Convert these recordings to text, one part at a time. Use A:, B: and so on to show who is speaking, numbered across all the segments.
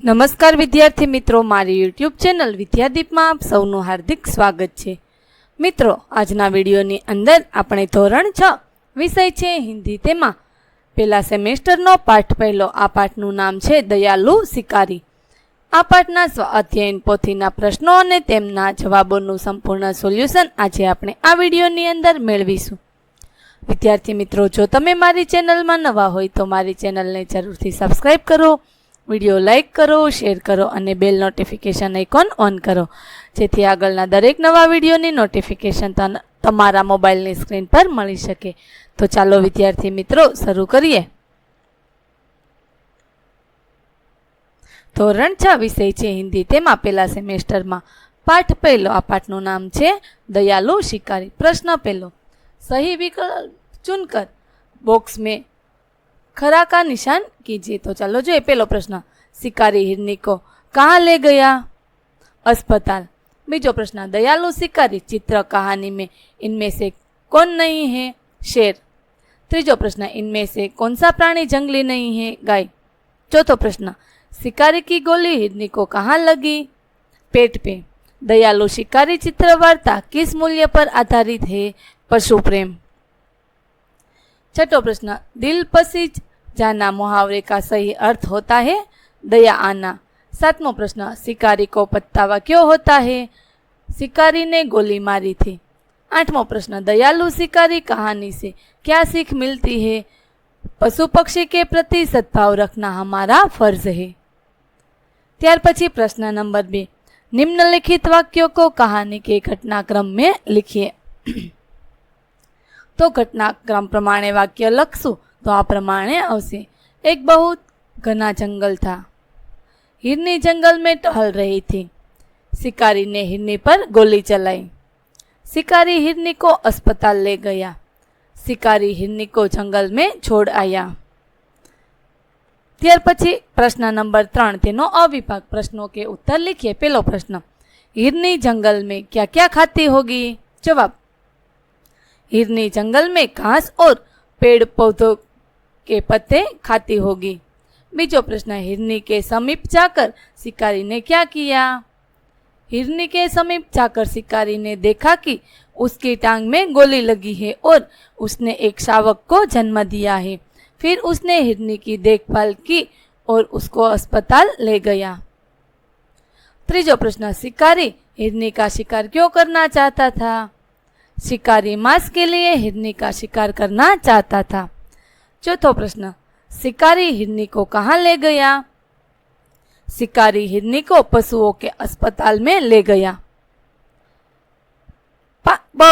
A: નમસ્કાર વિદ્યાર્થી મિત્રો, મારી યુટ્યુબ ચેનલ વિદ્યાદીપમાં આપ સૌનું હાર્દિક સ્વાગત છે. મિત્રો, આજના વિડીયોની અંદર આપણે ધોરણ છ વિષય છે હિન્દી તેમાં. પહેલા સેમેસ્ટરનો પાઠ પહેલો, આ પાઠનું નામ છે દયાલુ શિકારી. આ પાઠના સ્વ અધ્યયન પોથીના પ્રશ્નો અને તેમના જવાબોનું સંપૂર્ણ સોલ્યુશન આજે આપણે આ વિડીયોની અંદર મેળવીશું. વિદ્યાર્થી મિત્રો, જો તમે મારી ચેનલમાં નવા હોય તો મારી ચેનલને જરૂરથી સબસ્ક્રાઈબ કરો વીડિયો લાઇક કરો, શેર કરો અને બેલ નોટિફિકેશન આઇકોન ઓન કરો. જેથી આગળના દરેક નવા વિડીયોની નોટિફિકેશન તમારા મોબાઈલની સ્ક્રીન પર મળી શકે. તો ચાલો વિદ્યાર્થી મિત્રો, શરૂ કરીએ. ધોરણ છ વિષય છે હિન્દી. તેમાં પહેલા સેમેસ્ટરમાં પાઠ પહેલો. આ પાઠનું નામ છે, દયાલુ શિકારી. પ્રશ્ન પહેલો, સહી વિકલ્પ ચુનકર બોક્સ મેં खरा का निशान कीजिए। तो चलो जो ये पहलो प्रश्न। शिकारी हिरनी को कहाँ ले गया? अस्पताल। बीजो प्रश्न। दयालु शिकारी चित्र कहानी में इनमें से कौन नहीं है? शेर। त्रीजो प्रश्न। इनमें से कौन सा प्राणी जंगली नहीं है? गाय। चौथो प्रश्न। शिकारी की गोली हिरनी को कहाँ लगी? पेट पे। दयालु शिकारी चित्र वार्ता किस मूल्य पर आधारित है? पशु प्रेम छठो प्रश्न दिल पसीज जाना मुहावरे का सही अर्थ होता है दया आना सातवां प्रश्न शिकारी को पछतावा क्यों होता है शिकारी ने गोली मारी थी आठवां प्रश्न दयालु शिकारी कहानी से क्या सीख मिलती है पशु पक्षी के प्रति सद्भाव रखना हमारा फर्ज है ત્યાર પછી પ્રશ્ન નંબર બે નિમ્નલિખિત વાક્યો को कहानी के घटनाक्रम में लिखिए તો ઘટનાક્રમ પ્રમાણે વાક્ય લખશું તો આ પ્રમાણે આવશે एक बहुत घना जंगल था हिरनी जंगल में टहल रही थी शिकारी ने हिरनी पर गोली चलाई शिकारी हिरनी को अस्पताल ले गया शिकारी हिरनी को जंगल में छोड़ आया ત્યાર પછી પ્રશ્ન નંબર ત્રણ તેનો અવિભાગ પ્રશ્નો કે ઉત્તર लिखिए પેલો પ્રશ્ન हिरनी जंगल में क्या क्या खाती होगी जवाब हिरनी जंगल में घास और पेड़ पौधों के पत्ते खाती होगी। बीजो प्रश्न हिरनी के समीप जाकर शिकारी ने क्या किया? हिरनी के समीप जाकर शिकारी ने देखा कि उसकी टांग में गोली लगी है और उसने एक शावक को जन्म दिया है। फिर उसने हिरनी की देखभाल की और उसको अस्पताल ले गया। त्रीजो प्रश्न, शिकारी हिरनी का शिकार क्यों करना चाहता था? शिकारी मांस के लिए हिरनी का शिकार करना चाहता था। चौथो प्रश्न, शिकारी हिरनी को कहाँ ले गया? शिकारी हिरनी को पशुओं के अस्पताल में ले गया।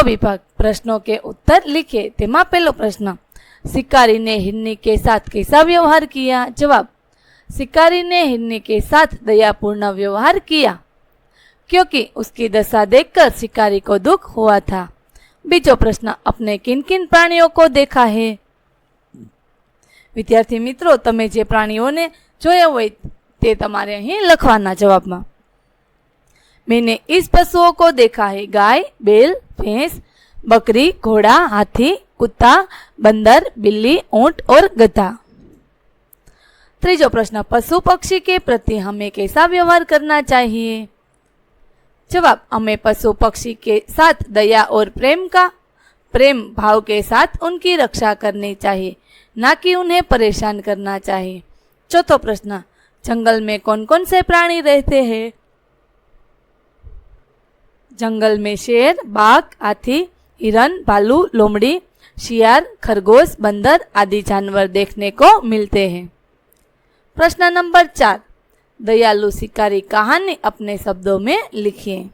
A: विभाग, प्रश्नों के उत्तर लिखे। तेमा पहलो प्रश्न, शिकारी ने हिरनी के साथ कैसा व्यवहार किया? जवाब, शिकारी ने हिरनी के साथ दयापूर्ण व्यवहार किया, क्योंकि उसकी दशा देखकर शिकारी को दुख हुआ था। बीजो प्रश्न अपने किन किन प्राणियों को देखा है વિદ્યાર્થી મિત્રો તમે જે પ્રાણીઓને જોયા હોય તે તમારે અહીં લખવાના જવાબમાં मैंने इस पशुओं को देखा है गाय बैल भैंस बकरी घोड़ा हाथी कुत्ता बंदर बिल्ली ऊंट और गधा त्रीजो प्रश्न पशु पक्षी के प्रति हमें कैसा व्यवहार करना चाहिए जवाब, हमें पशु पक्षी के साथ दया और प्रेम का, प्रेम भाव के साथ उनकी रक्षा करनी चाहिए, ना कि उन्हें परेशान करना चाहिए। चौथो प्रश्न, जंगल में कौन कौन से प्राणी रहते हैं? जंगल में शेर, बाघ, हाथी, हिरन, भालू, लोमड़ी, शियार, खरगोश, बंदर आदि जानवर देखने को मिलते हैं। प्रश्न नंबर चार दयालु शिकारी कहानी अपने शब्दों में लिखिए।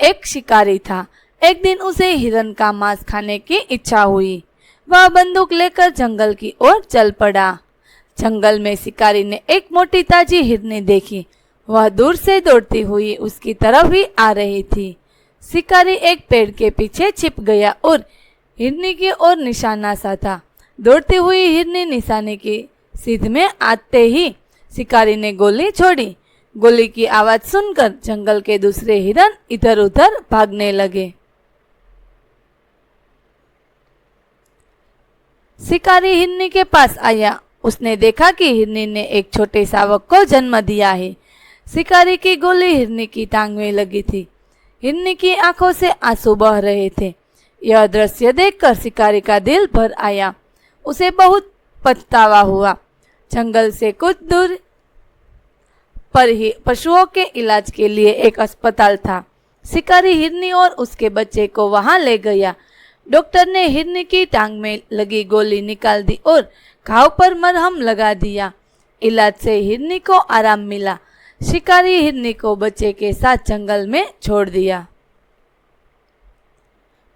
A: एक शिकारी था। एक दिन उसे हिरन का मांस खाने की इच्छा हुई। वह बंदूक लेकर जंगल की ओर चल पड़ा। जंगल में शिकारी ने एक मोटी ताजी हिरनी देखी। वह दूर से दौड़ती हुई उसकी तरफ़ ही आ रही थी। शिकारी एक पेड़ के पीछे छिप गया और हिरनी की ओर निशाना साधा दौड़ती हुई हिरनी निशाने की सीध में आते ही शिकारी ने गोली छोड़ी गोली की आवाज़ सुनकर जंगल के दूसरे हिरन इधर उधर भागने लगे शिकारी हिरनी के पास आया उसने देखा कि हिरनी ने एक छोटे सावक को जन्म दिया है शिकारी की गोली हिरनी की टांग में लगी थी हिरनी की आँखों से आँसू बह रहे थे यह दृश्य देखकर शिकारी का दिल भर आया उसे बहुत पछतावा हुआ जंगल से कुछ दूर पर ही पशुओं के इलाज के लिए एक अस्पताल था। शिकारी हिरनी और उसके बच्चे को वहाँ ले गया। डॉक्टर ने हिरनी की टांग में लगी गोली निकाल दी और घाव पर मरहम लगा दिया। इलाज से हिरनी को आराम मिला। शिकारी हिरनी को बच्चे के साथ जंगल में छोड़ दिया।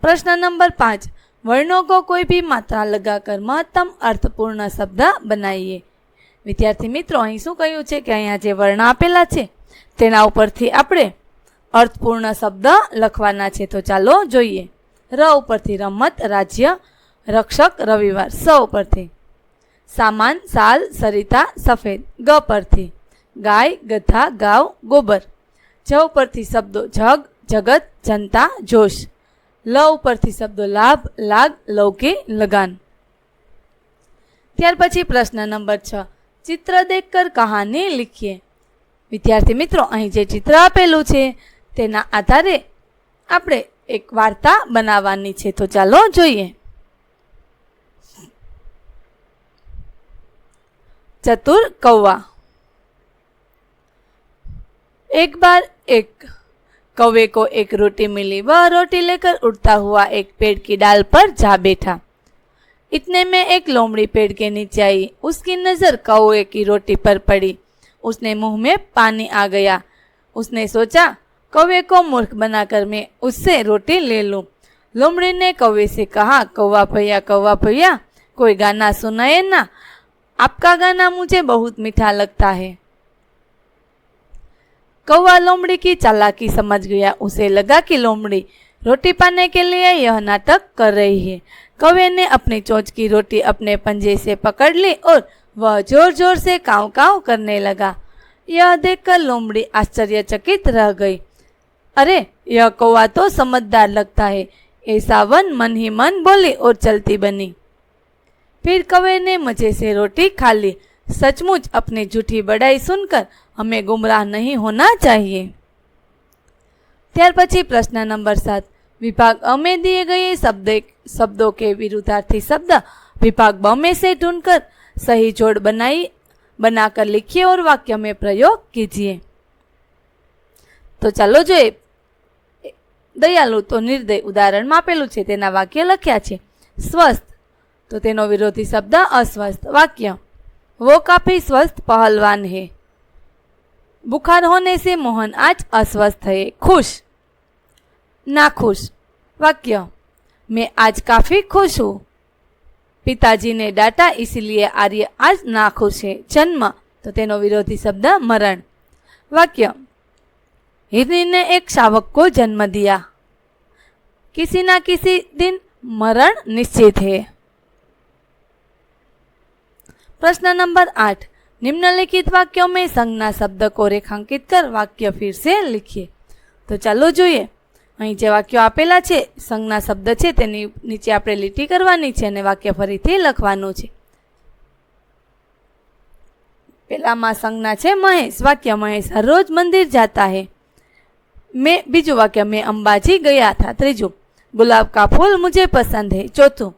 A: प्रश्न नंबर पाँच, वर्णों को कोई भी मात्रा लगाकर महत्तम अर्थपूर्ण शब्द बनाइए। વિદ્યાર્થી મિત્રો, અહીં શું કહ્યું છે કે અહીંયા જે વર્ણ આપેલા છે, તેના ઉપરથી આપણે અર્થપૂર્ણ શબ્દ લખવાના છે. તો ચાલો જોઈએ. ર ઉપરથી રમત, રાજ્ય, રક્ષક, રવિવાર. સ ઉપરથી સામાન, સાલ, સરિતા, સફેદ. ગ પરથી ગાય, ગધા, ગાવ, ગોબર. જ ઉપરથી શબ્દો જગ, જગત, જનતા, જોશ. લ ઉપરથી શબ્દો લાભ, લાગ લૌકી લગાન. ત્યાર પછી પ્રશ્ન નંબર છ. ચિત્ર દેખકર કહાની લીખીએ વિદ્યાર્થી મિત્રો અહીં જે ચિત્ર આપેલું છે તેના આધારે આપણે એક વાર્તા બનાવવાની છે તો ચાલો જોઈએ चतुर कौवा एक बार एक कौवे को एक रोटी मिली वह रोटी लेकर उड़ता हुआ एक पेड़ की डाल पर जा बैठा इतने में एक लोमड़ी पेड़ के नीचे आई। उसकी नज़र कौए की रोटी पर पड़ी। उसने मुँह में पानी आ गया। उसने सोचा कौवे को मूर्ख बनाकर मैं उससे रोटी ले लूँ। लोमड़ी ने कौवे से कहा, कौवा भैया कौवा भैया, कोई गाना सुनाए ना। आपका गाना मुझे बहुत मीठा लगता है। कौवा लोमड़ी की चालाकी समझ गया। उसे लगा कि लोमड़ी रोटी पाने के लिए यह नाटक कर रही है। कौवे ने अपनी चोंच की रोटी अपने पंजे से पकड़ ली और वह जोर जोर से काव काव करने लगा यह देखकर लोमड़ी आश्चर्यचकित रह गई अरे यह कौवा तो समझदार लगता है ऐसा वन मन ही मन बोली और चलती बनी फिर कौवे ने मजे से रोटी खा ली सचमुच अपनी झूठी बड़ाई सुनकर हमें गुमराह नहीं होना चाहिए ત્યાર પછી પ્રશ્ન નંબર સાત વિભાગ અમે दिए गए शब्द शब्दों के विरुद्धार्थी शब्द विभाग ब में से ढूंढकर सही जोड़ बनाई बनाकर लिखिए और वाक्य में प्रयोग कीजिए તો ચાલો જોઈએ દયાલુ તો નિર્દય ઉદાહરણમાં આપેલું છે તેના વાક્ય લખ્યા છે સ્વસ્થ तो तेनो विरोधी शब्द अस्वस्थ वाक्य वो काफी स्वस्थ पहलवान है बुखार होने से मोहन आज अस्वस्थ है खुश ना खुश वाक्य मैं आज काफी खुश हूँ पिताजी ने डांटा इसलिए आर्य आज ना खुश है जन्म तो तेनो विरोधी शब्द मरण वाक्य हिरनी ने एक शावक को जन्म दिया किसी ना किसी दिन मरण निश्चित है प्रश्न नंबर आठ निम्नलिखित वाक्यों में संज्ञा शब्द को रेखांकित कर वाक्य फिर से लिखिए તો ચાલો જોઈએ અહીં જે વાક્યો આપેલા છે, સંજ્ઞા શબ્દ છે, તેની નીચે આપણે લીટી કરવાની છે અને વાક્ય ફરીથી લખવાનું છે. પેલામાં સંજ્ઞા છે, મહેશ. વાક્ય, મહેશ હરરોજ મંદિર જતા હે. મેં, બીજું વાક્ય, મેં અંબાજી ગયા હતા ત્રીજું, ગુલાબ કા ફૂલ મુજે પસંદ હે. ચોથું,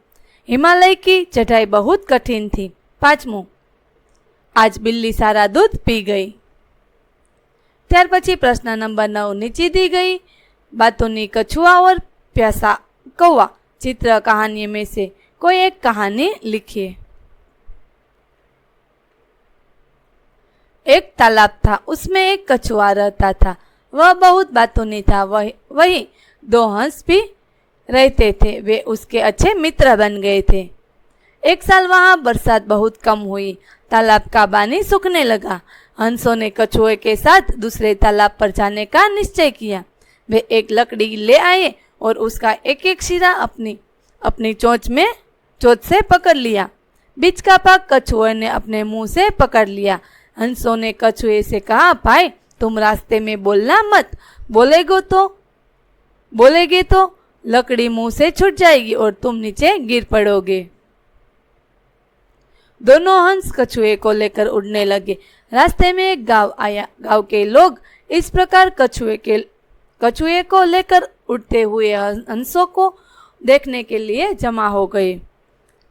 A: હિમાલય કી ચઢાઈ બહુ કઠિનથી. પાંચમું, આજ બિલ્લી સારા દૂધ પી ગઈ. ત્યાર પછી પ્રશ્ન નંબર નવ, નીચી દી ગઈ? बातों कछुआ और प्यासा कौवा चित्र कहानी में से कोई एक कहानी लिखिए एक तालाब था, उसमें एक कछुआ रहता था। वह बहुत बातों ने था, वही वही दो हंस भी रहते थे। वे उसके अच्छे मित्र बन गए थे। एक साल वहाँ बरसात बहुत कम हुई। तालाब का पानी सूखने लगा। हंसों ने कछुए के साथ दूसरे तालाब पर जाने का निश्चय किया। वे एक लकड़ी ले आए और उसका एक एक शिरा अपनी अपनी चोंच में, चोच से पकड़ लिया। बीच का भाग कछुए ने अपने मुँह से पकड़ लिया। हंसों ने कछुए से कहा, भाई, तुम रास्ते में बोलना मत। बोलेगो तो बोलेगे तो लकड़ी मुँह से छूट जाएगी और तुम नीचे गिर पड़ोगे। दोनों हंस कछुए को लेकर उड़ने लगे। रास्ते में एक गाँव आया। गाँव के लोग इस प्रकार कछुए के कछुए को लेकर उड़ते हुए हंसों को देखने के लिए जमा हो गए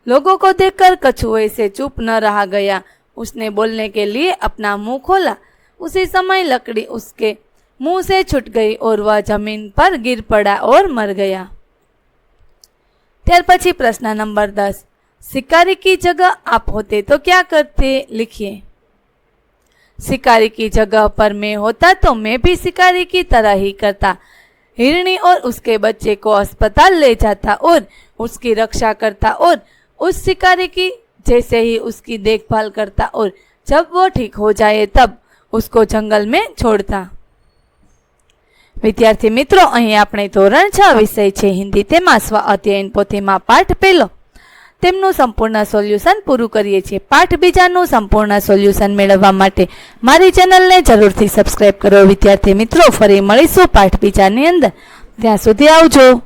A: लोगों को देखकर कछुए से चुप न रहा गया उसने बोलने के लिए अपना मुंह खोला उसी समय लकड़ी उसके मुंह से छूट गई और वह जमीन पर गिर पड़ा और मर गया ત્યાર પછી પ્રશ્ન નંબર દસ शिकारी की जगह आप होते तो क्या करते लिखिए शिकारी की जगह पर मैं होता तो मैं भी शिकारी की तरह ही करता हिरणी और उसके बच्चे को अस्पताल ले जाता और उसकी रक्षा करता और उस शिकारी की जैसे ही उसकी देखभाल करता और जब वो ठीक हो जाए तब उसको जंगल में छोड़ता વિદ્યાર્થી મિત્રો અહીં આપણે ધોરણ છ વિષય છે હિન્દી તેમાં સ્વ અધ્યયન પોથીમાં પાઠ પહેલો તેમનું સંપૂર્ણ સોલ્યુશન પૂરું કરીએ છીએ. પાઠ બીજાનું સંપૂર્ણ સોલ્યુશન મેળવવા માટે મારી ચેનલને જરૂરથી સબસ્ક્રાઈબ કરો. વિદ્યાર્થી મિત્રો, ફરી મળીશું પાઠ બીજાની અંદર. ત્યાં સુધી આવજો.